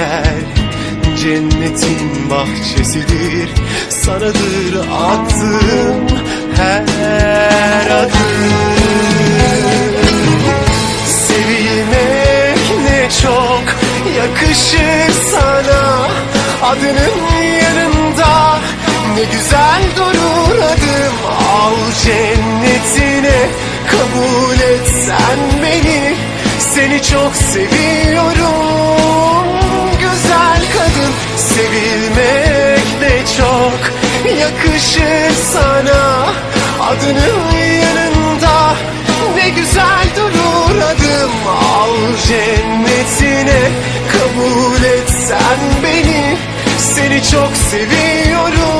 yer. Cennetin bahçesidir Sanadır attığım her adım. Sevilmek ne çok yakışır sana. Adının yanında ne güzel durur adım. Al cennetine kabul et sen beni. Seni çok seviyorum cennetine kabul et sen beni. Seni çok seviyorum